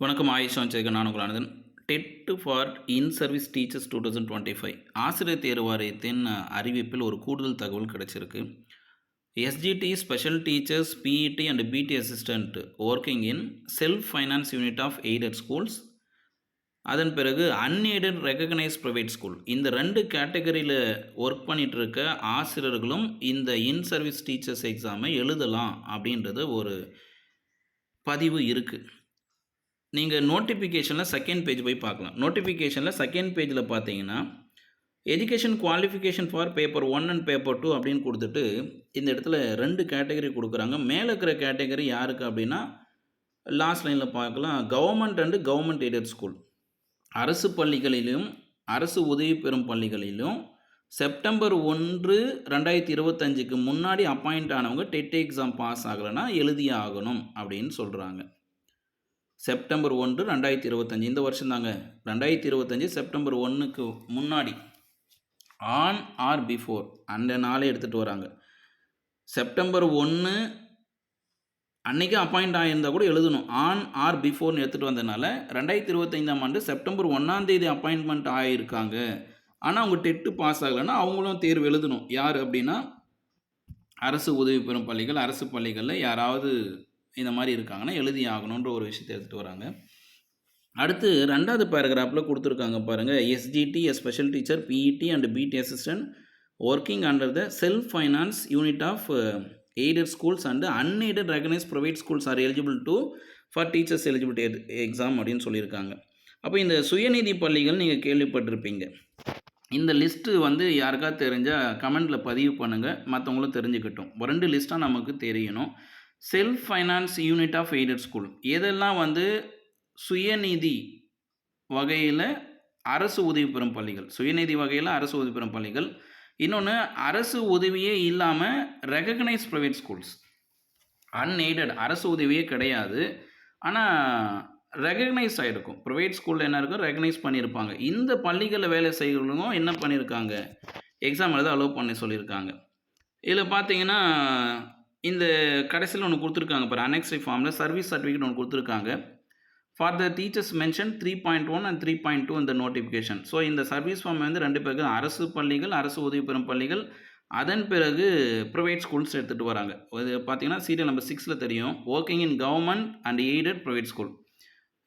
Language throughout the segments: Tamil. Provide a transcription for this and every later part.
வணக்கம் ஆயுஷ் வந்திருக்க நான் உங்களானதன் TET for in service teachers two thousand twenty five. ஆசிரியர் தேர்வு வாரியத்தின் அறிவிப்பில் ஒரு கூடுதல் தகவல் கிடைச்சிருக்கு. SGT special teachers PET and PT assistant working in self finance unit of aided schools அதன் பிறகு அன்எய்டட் ரெகக்னைஸ் ப்ரைவேட் ஸ்கூல் இந்த ரெண்டு கேட்டகரியில் ஒர்க் பண்ணிகிட்ருக்க இருக்க ஆசிரியர்களும் இந்த இன் சர்வீஸ் டீச்சர்ஸ் எக்ஸாமை எழுதலாம் அப்படின்றது ஒரு பதிவு இருக்குது நீங்கள் நோட்டிஃபிகேஷனில் செகண்ட் பேஜ் போய் பார்க்கலாம். நோட்டிஃபிகேஷனில் செகண்ட் பேஜில் பார்த்தீங்கன்னா education qualification for paper one and paper two அப்படின்னு கொடுத்துட்டு இந்த இடத்துல ரெண்டு கேட்டகரி கொடுக்குறாங்க. மேலே இருக்கிற கேட்டகரி யாருக்கு அப்படின்னா லாஸ்ட் லைனில் பார்க்கலாம். Government and government aided school அரசு பள்ளிகளிலும் அரசு உதவி பெறும் பள்ளிகளிலும் செப்டம்பர் ஒன்று ரெண்டாயிரத்தி இருபத்தஞ்சுக்கு முன்னாடி அப்பாயிண்ட் ஆனவங்க டெட் எக்ஸாம் பாஸ் ஆகலைன்னா எழுதியே ஆகணும் அப்படின்னு சொல்கிறாங்க செப்டம்பர் ஒன்று ரெண்டாயிரத்தி இருபத்தஞ்சி. இந்த வருஷம் தாங்க. ரெண்டாயிரத்தி இருபத்தஞ்சி செப்டம்பர் ஒன்றுக்கு முன்னாடி. On or before. அந்த நாளே எடுத்துகிட்டு வராங்க. செப்டம்பர் ஒன்று அன்றைக்கி அப்பாயிண்ட் ஆகியிருந்தால் கூட எழுதணும். ஆன் ஆர் பிஃபோர்னு எடுத்துகிட்டு வந்ததுனால ரெண்டாயிரத்தி இருபத்தைந்தாம் ஆண்டு செப்டம்பர் ஒன்றாந்தேதி அப்பாயின்மெண்ட் ஆகியிருக்காங்க ஆனால் அவங்க டெட்டு பாஸ் ஆகலைன்னா அவங்களும் தேர்வு எழுதணும். யார் அப்படின்னா அரசு உதவி பெறும் பள்ளிகள் அரசு பள்ளிகளில் யாராவது இந்த மாதிரி இருக்காங்கன்னா எழுதி ஆகணுன்ற ஒரு விஷயத்தை எடுத்துகிட்டு வராங்க. அடுத்து ரெண்டாவது பேராகிராஃபில் கொடுத்துருக்காங்க பாருங்கள் SGT a special teacher PET and PT assistant working under the self finance unit of aided schools and unaided recognise private schools are eligible to for teachers eligibility exam அப்படின்னு சொல்லியிருக்காங்க. அப்போ இந்த சுயநிதி பள்ளிகள் நீங்கள் கேள்விப்பட்டிருப்பீங்க. இந்த லிஸ்ட்டு வந்து யாருக்காவது தெரிஞ்சால் கமெண்ட்டில் பதிவு பண்ணுங்கள் மற்றவங்களும் தெரிஞ்சுக்கட்டும். ரெண்டு லிஸ்ட்டாக நமக்கு தெரியணும். Self finance unit of aided school எதெல்லாம் வந்து சுயநிதி வகையில் அரசு உதவி பெறும் பள்ளிகள் சுயநிதி வகையில் அரசு உதவி பெறும் பள்ளிகள். இன்னொன்று அரசு உதவியே இல்லாமல் ரெகக்னைஸ் ப்ரைவேட் ஸ்கூல்ஸ் அன்எய்டட் அரசு உதவியே கிடையாது. ஆனால் ரெகக்னைஸ் ஆகிருக்கும் ப்ரைவேட் ஸ்கூலில் என்ன இருக்கும்? ரெகக்னைஸ் பண்ணியிருப்பாங்க. இந்த பள்ளிகளில் வேலை செய்கிறவங்களும் என்ன பண்ணியிருக்காங்க? எக்ஸாம் எழுத அலோவ் பண்ணி சொல்லியிருக்காங்க. இதில் பார்த்தீங்கன்னா இந்த கடைசியில் ஒன்று கொடுத்துருக்காங்க பாரு அனெக்ஸ்டி ஃபார்மில் சர்வீஸ் சர்டிஃபிகேட் ஒன்று கொடுத்துருக்காங்க. For the teachers mention three point one and three point two இந்த நோட்டிஃபிகேஷன் ஸோ இந்த சர்வீஸ் ஃபார்ம் வந்து ரெண்டு பேருக்கு அரசு பள்ளிகள் அரசு உதவி பெறும் பள்ளிகள் அதன் பிறகு ப்ரைவேட் ஸ்கூல்ஸ் எடுத்துகிட்டு வராங்க. இது பார்த்தீங்கன்னா சீரியல் நம்பர் சிக்ஸில் தெரியும். Working in government and aided private school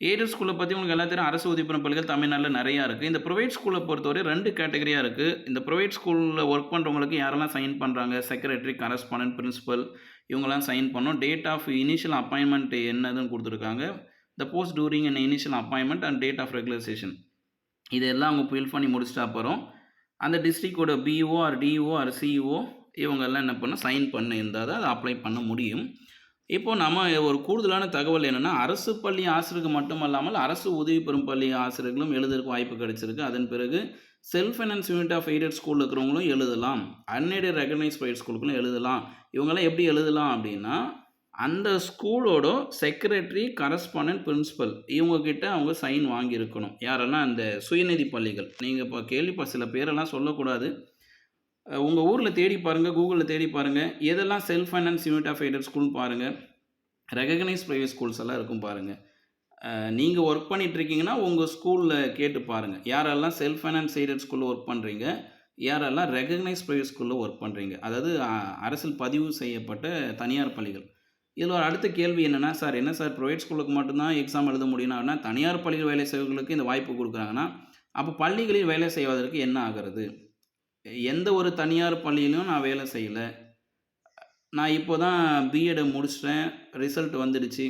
ஏடர் ஸ்கூலை பற்றி உங்களுக்கு எல்லாத்தையும் அரசு உதவிப்பெறும் பள்ளிகள் தமிழ்நாட்டில் நிறையா இருக்குது இந்த ப்ரைவேட் ஸ்கூலை பொறுத்தவரை ரெண்டு கேட்டகரியாக இருக்குது இந்த ப்ரைவேட் ஸ்கூலில் ஒர்க் பண்ணுறவங்களுக்கு யாரெல்லாம் சைன் பண்ணுறாங்க செக்ரட்டரி கரஸ்பாண்டன்ட் பிரின்சிபல் இவங்கெல்லாம் சைன் பண்ணோம் டேட் ஆஃப் இனிஷியல் அப்பாயின்மெண்ட் என்னதுன்னு கொடுத்துருக்காங்க. The post during and initial appointment and date of regularisation இதெல்லாம் அவங்க ஃபில் பண்ணி முடிச்சிட்டா அப்புறம் அந்த டிஸ்ட்ரிக்டோட BO or DO or CEO இவங்கெல்லாம் என்ன பண்ண சைன் பண்ண இருந்தால் தான் அதை அப்ளை பண்ண முடியும். இப்போது நம்ம ஒரு கூடுதலான தகவல் என்னென்னா அரசு பள்ளி ஆசிரியருக்கு மட்டுமல்லாமல் அரசு உதவி பெறும் பள்ளி ஆசிரியர்களும் எழுதுறதுக்கு வாய்ப்பு கிடைச்சிருக்கு. அதன் பிறகு self finance unit of aided ஸ்கூலில் இருக்கிறவங்களும் எழுதலாம். அன்எய்டட் ரெகனைஸ் ப்ரைவேட் ஸ்கூலுக்கும் எழுதலாம். இவங்கெல்லாம் எப்படி எழுதலாம் அப்படின்னா அந்த ஸ்கூலோட செக்ரட்டரி கரஸ்பாண்டன்ட் பிரின்ஸிபல் இவங்கக்கிட்ட அவங்க சைன் வாங்கியிருக்கணும். யாரெல்லாம் அந்த சுயநிதி பள்ளிகள் நீங்கள் இப்போ கேள்விப்பா சில பேரெல்லாம் சொல்லக்கூடாது. உங்கள் ஊரில் தேடி பாருங்கள் கூகுளில் தேடி பாருங்கள் எதெல்லாம் self finance unit of aided school பாருங்கள் ரெகக்னைஸ் ப்ரைவேட் ஸ்கூல்ஸ் எல்லாம் இருக்கும் பாருங்கள் நீங்கள் ஒர்க் பண்ணிகிட்ருக்கீங்கன்னா உங்கள் ஸ்கூலில் கேட்டு பாருங்கள் யாரெல்லாம் செல்ஃப் ஃபைனான்ஸ் எய்டட் ஸ்கூலில் ஒர்க் பண்ணுறீங்க யாரெல்லாம் ரெகக்னைஸ் ப்ரைவேட் ஸ்கூலில் ஒர்க் பண்ணுறீங்க அதாவது அரசில் பதிவு செய்யப்பட்ட தனியார் பள்ளிகள். இதில் ஒரு அடுத்த கேள்வி என்னென்னா சார் என்ன சார் ப்ரைவேட் ஸ்கூலுக்கு மட்டும்தான் எக்ஸாம் எழுத முடியும்னா தனியார் பள்ளிகள் வேலை செய்வர்களுக்கு இந்த வாய்ப்பு கொடுக்குறாங்கன்னா அப்போ பள்ளிகளில் வேலை செய்வதற்கு என்ன ஆகிறது? எந்த ஒரு தனியார் பள்ளியிலும் நான் வேலை செய்யலை. நான் இப்போ தான் பிஎட் முடிச்சிட்டேன். ரிசல்ட் வந்துடுச்சு.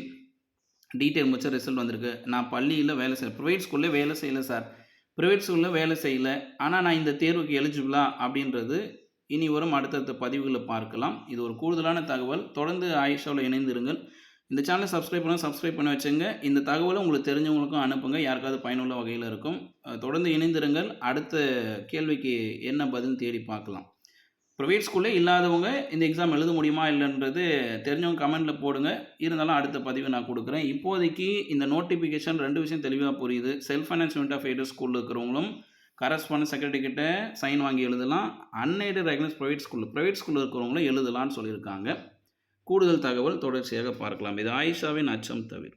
டீட்டெயில் முடிச்ச ரிசல்ட் வந்திருக்கு. நான் பள்ளியில் வேலை செய்யலை. ப்ரைவேட் ஸ்கூலில் வேலை செய்யலை சார் ப்ரைவேட் ஸ்கூலில் வேலை செய்யலை. ஆனால் நான் இந்த தேர்வுக்கு எலிஜிபிளா அப்படின்றது இனி வரும் அடுத்தடுத்த பதிவுகளை பார்க்கலாம். இது ஒரு கூடுதலான தகவல். தொடர்ந்து ஆயிஷாவில் இணைந்திருங்கள். இந்த சேனலை சப்ஸ்கிரைப் பண்ண சப்ஸ்கிரைப் பண்ணி வச்சுங்க. இந்த தகவலை உங்களுக்கு தெரிஞ்சவங்களுக்கும் அனுப்புங்க. யாருக்காவது பயனுள்ள வகையில் இருக்கும். தொடர்ந்து இணைந்திருங்கள். அடுத்த கேள்விக்கு என்ன பதில் தேடி பார்க்கலாம். ப்ரைவேட் ஸ்கூலில் இல்லாதவங்க இந்த எக்ஸாம் எழுத முடியுமா இல்லைன்றது தெரிஞ்சவங்க கமெண்ட்டில் போடுங்க. இருந்தாலும் அடுத்த பதிவு நான் கொடுக்குறேன். இப்போதைக்கு இந்த நோட்டிஃபிகேஷன் ரெண்டு விஷயம் தெளிவாக புரியுது. Self finance unit of aided ஸ்கூலில் இருக்கிறவங்களும் கரஸ்பாண்டன்ட் செக்ரட்டரி கிட்ட சைன் வாங்கி எழுதலாம். அன்எய்டட் ரெகனைஸ் ப்ரைவேட் ஸ்கூலில் ப்ரைவேட் ஸ்கூலில் இருக்கிறவங்களும் எழுதலாம்னு சொல்லியிருக்காங்க. கூடுதல் தகவல் தொடர்ச்சியாக பார்க்கலாம். இது ஆயிஷாவின் அச்சம் தவிர.